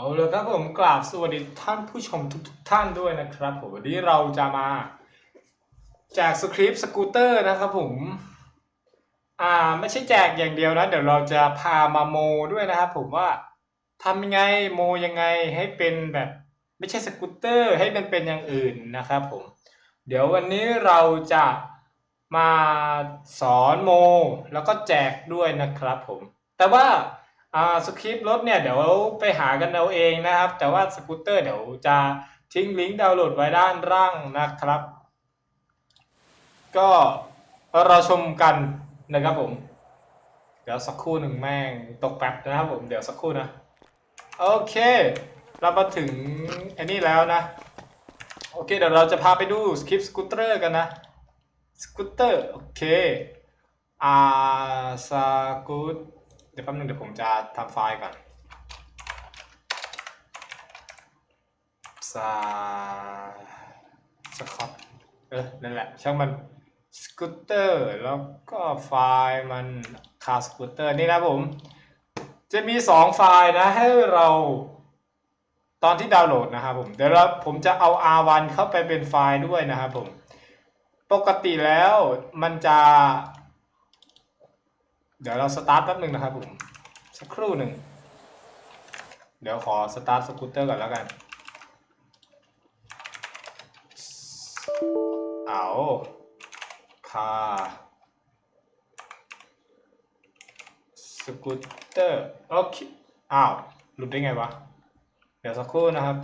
เอาลยครับผมกราบสวัสดีท่านผู้ชมทุกๆท่านด้วยนะครับผมวันนี้เราจะมาแจกสคริปต์สกูตเตอร์นะครับผมอ่าไม่ใช่แจกอย่างเดียวนะ เดี๋ยวเราจะพามาโมด้วยนะครับผมว่าทำยังไงโมยังไงให้เป็นแบบไม่ใช่สกูตเตอร์ให้มันเป็นอย่างอื่นนะครับผม เดี๋ยววันนี้เราจะมาสอนโมแล้วก็แจกด้วยนะครับผม แต่ว่า อ่าสคริปต์รถเนี่ยเดี๋ยวไปหากันเอาเองนะครับ แต่ว่าสกูตเตอร์เดี๋ยวจะทิ้งลิงก์ดาวน์โหลดไว้ด้านล่างนะครับ ก็เราชมกันนะครับผม เดี๋ยวสักครู่หนึ่งแม่งตกแป๊บนะครับผมเดี๋ยวสักครู่นะ โอเค เรามาถึงอันนี้แล้วนะ โอเค เดี๋ยวเราจะพาไปดูสคริปต์สกูตเตอร์กันนะสกูตเตอร์โอเคอ่าสกูต ดี๋ยวแป๊บนึงเดี๋ยวผมจะทำไฟล์ก่อนสาสครับเออนั่นแหละ ช่างมันสกูตเตอร์แล้วก็ไฟล์มันคาสกูตเตอร์นี่นะผม จะมีสองไฟล์นะให้เราตอนที่ดาวน์โหลดนะครับผมเดี๋ยวเราผมจะเอา R1 เข้าไปเป็นไฟล์ด้วยนะครับผม ปกติแล้วมันจะ เดี๋ยวเราสตาร์ทแป๊บหนึ่งนะครับผมสักครู่หนึ่งเดี๋ยวขอสตาร์ทสกูตเตอร์ก่อนแล้วกันเอาคาสกูตเตอร์โอเคอ้าวหลุดได้ไงวะ เดี๋ยวสักครู่นะครับ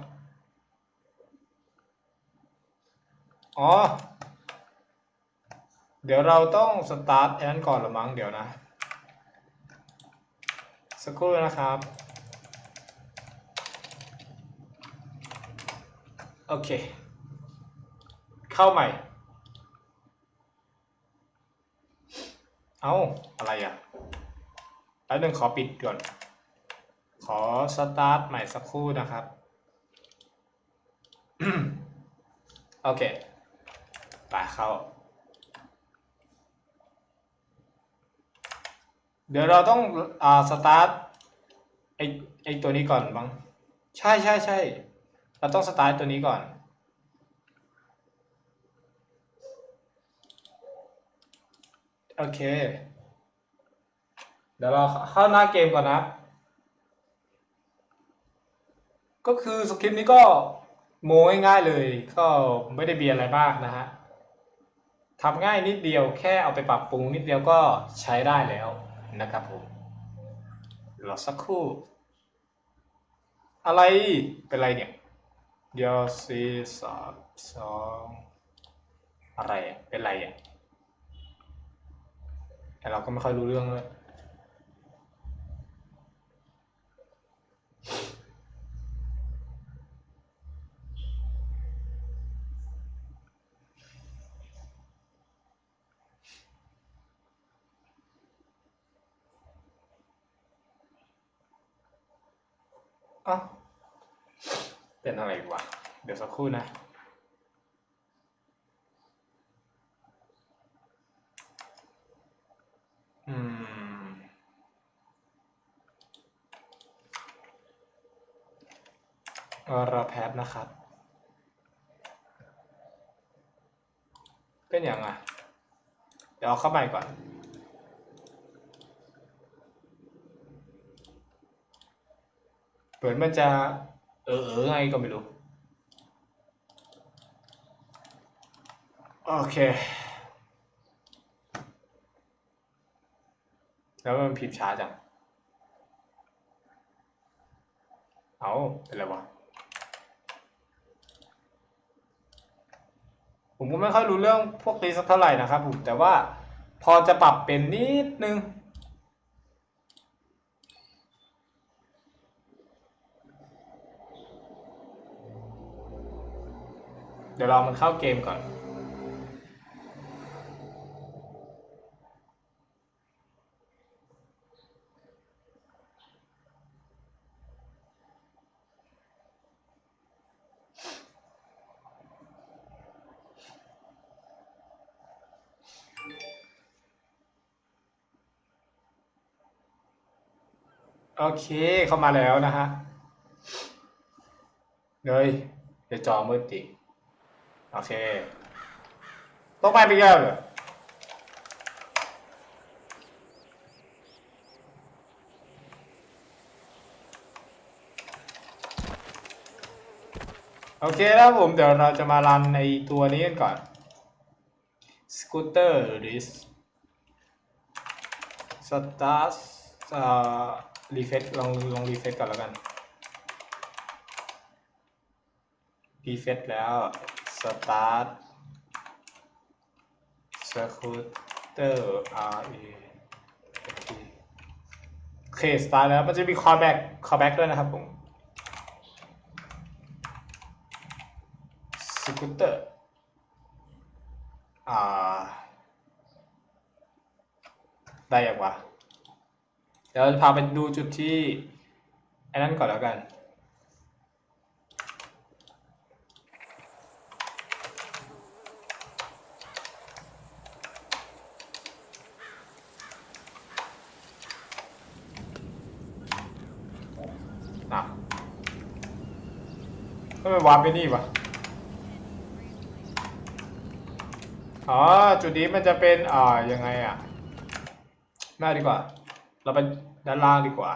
อ๋อ เดี๋ยวเราต้องสตาร์ทแอนก่อนละมั้งเดี๋ยวนะ สักครู่นะครับโอเค เข้าใหม่ เอาอะไรอะแล้วหนึ่งขอปิดก่อน ขอสตาร์ทใหม่สักครู่นะครับ โอเค ไปเข้า เดี๋ยวเราต้องอ่าสตาร์ทไอไอตัวนี้ก่อนบ้างใช่ใช่ใช่เราต้องสตาร์ทตัวนี้ก่อน โอเค เดี๋ยวเราเข้าหน้าเกมก่อนนะ ก็คือสคริปต์นี้ก็โมง่ายๆเลยก็ไม่ได้เบียร์อะไรมากนะฮะทำง่ายนิดเดียวแค่เอาไปปรับปรุงนิดเดียวก็ใช้ได้แล้ว นะครับผมรอสักครู่ อะไรเป็นไรเนี่ยเดี๋ยวสี่สามสองอะไรเป็นไรอะแต่เราก็ไม่ค่อยรู้เรื่องเลย เอ้าเป็นอะไรวะ เดี๋ยวสักครู่นะอืม รอแพทนะครับ เป็นอย่างอะ เดี๋ยวเอาเข้าใหม่ก่อน เหมือนมันจะเออเออไงก็ไม่รู้ โอเค แล้วมันพิมพ์ช้าจัง เอาเป็นไรวะผมก็ไม่ค่อยรู้เรื่องพวกนี้สักเท่าไหร่นะครับผมแต่ว่าพอจะปรับเป็นนิดนึง เดี๋ยวเรามันเข้าเกมก่อน โอเคเข้ามาแล้วนะฮะเลยเดี๋ยวจอมืดอีก โอเค ต้องไปไปแก้วเหรอโอเคแล้วผมเดี๋ยวเราจะมารันในตัวนี้กันก่อนสกูตเตอร์ริสสตาร์ทเอ่อรีเฟซลองลองรีเฟซก่อนแล้วกันรีเฟซแล้ว สตาร์ทสกูตเตอร์ R A T โอเคสตาร์ทแล้วมันจะมี callback callback ด้วยนะครับผมสกูตเตอร์อ่าได้ยังวะเดี๋ยวจะพาไปดูจุดที่ไอ้นั่นก่อนแล้วกัน ทำไมวาร์ไปนี่วะอ๋อ จุดนี้มันจะเป็นอ่ายังไงอะไม่าดีกว่า เราไปด้านล่างดีกว่า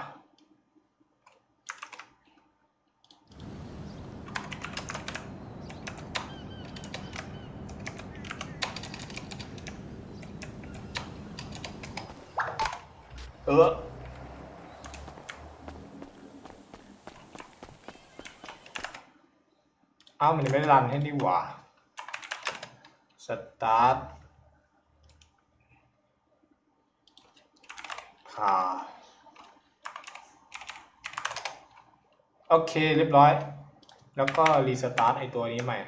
เออ เอ้ามันไม่รันให้นี่หว่าสตาร์ทค่ะโอเคเรียบร้อย แล้วก็รีสตาร์ทไอตัวนี้ใหม่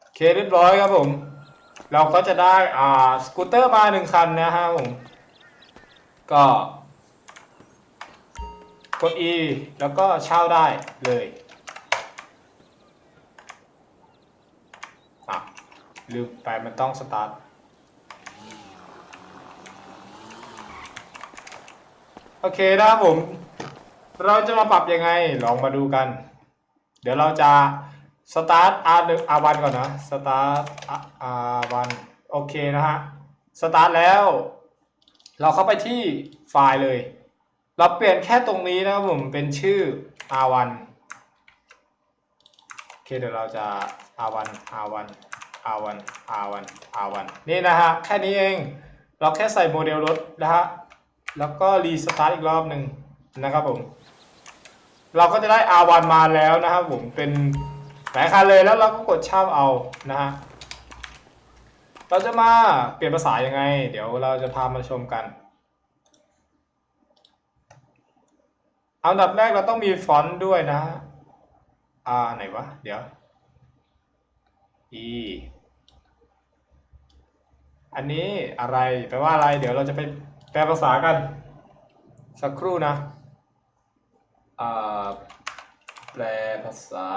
โอเคเรียบร้อยครับผม เราก็จะได้อ่าสกูตเตอร์มาหนึ่งคันนะฮะผม ก็กด E แล้วก็เช่าได้เลย อะ ลืมไปมันต้องสตาร์ทโอเคนะครับผม เราจะมาปรับยังไงลองมาดูกัน เดี๋ยวเราจะสตาร์ท R หนึ่ง R 1ก่อนนะสตาร์ท R 1โอเคนะฮะสตาร์ทแล้ว เราเข้าไปที่ไฟล์เลย เราเปลี่ยนแค่ตรงนี้นะครับผมเป็นชื่อ R 1โอเคเดี๋ยวเราจะ R 1 R 1 R 1 R 1 R 1 นี่นะฮะแค่นี้เอง เราแค่ใส่โมเดลรถนะฮะแล้วก็รีสตาร์ทอีกรอบหนึ่งนะครับผม เราก็จะได้ R1 มาแล้วนะครับผมเป็นหลายคันเลยแล้วเราก็กดเช่าเอานะฮะเราจะมาเปลี่ยนภาษายังไง เดี๋ยวเราจะพามาชมกันอันดับแรกเราต้องมีฟอนต์ด้วยนะฮะอ่า ไหนวะ เดี๋ยว E อันนี้อะไรแปลว่าอะไร เดี๋ยวเราจะไปแปลภาษากัน สักครู่นะแปลภาษา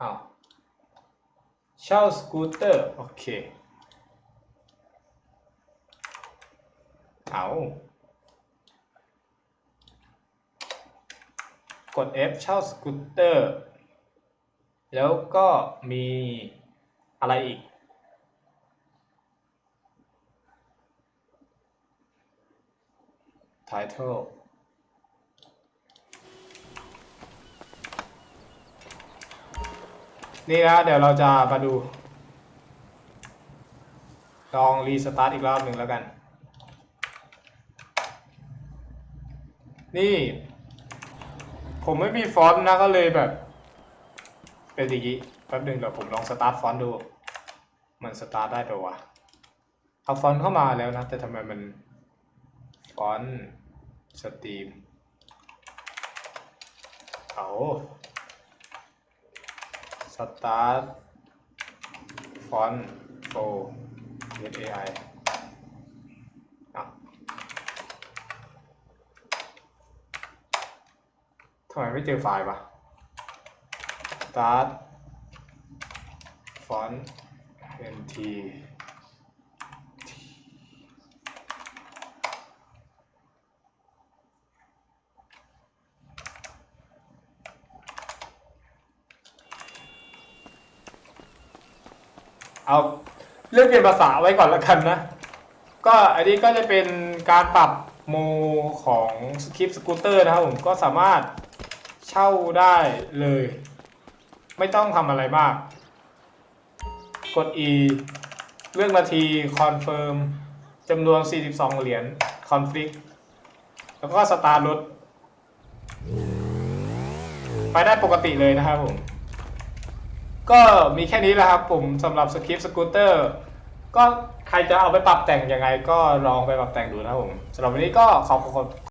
อ้าวเช่าสกูตเตอร์ โอเคเอากด F เช่าสกูตเตอร์ แล้วก็มี อะไรอีก title นี่นะเดี๋ยวเราจะมาดู ลองรีสตาร์ทอีกรอบหนึ่งแล้วกัน นี่ ผมไม่มีฟอนต์นะก็เลยแบบ เป็นอย่างนี้แป๊บหนึ่งเดี๋ยวผมลองสตาร์ทฟอนต์ดู มันสตาร์ทได้ปะวะเอาฟอนต์เข้ามาแล้วนะ แต่ทำไมมัน ฟอนต์สตรีมเอาสตาร์ทฟอนต์โฟ AI อะทำไมไม่เจอไฟล์วะ start font nt เอาเรื่องเปลี่ยนภาษาไว้ก่อนละกันนะ ก็อันนี้ก็จะเป็นการปรับโมของสคริปต์สกูตเตอร์นะครับผมก็สามารถเช่าได้เลย ไม่ต้องทำอะไรมาก กด E เลือกนาทีคอนเฟิร์มจำนวน 42 เหรียญคอนฟ lict แล้วก็สตาร์ทรถ ไปได้ปกติเลยนะครับผม ก็มีแค่นี้แหละครับผมสำหรับสคริปต์สกูตเตอร์ก็ใครจะเอาไปปรับแต่งยังไงก็ลองไปปรับแต่งดูนะครับผมสำหรับวันนี้ก็ขอบคุณ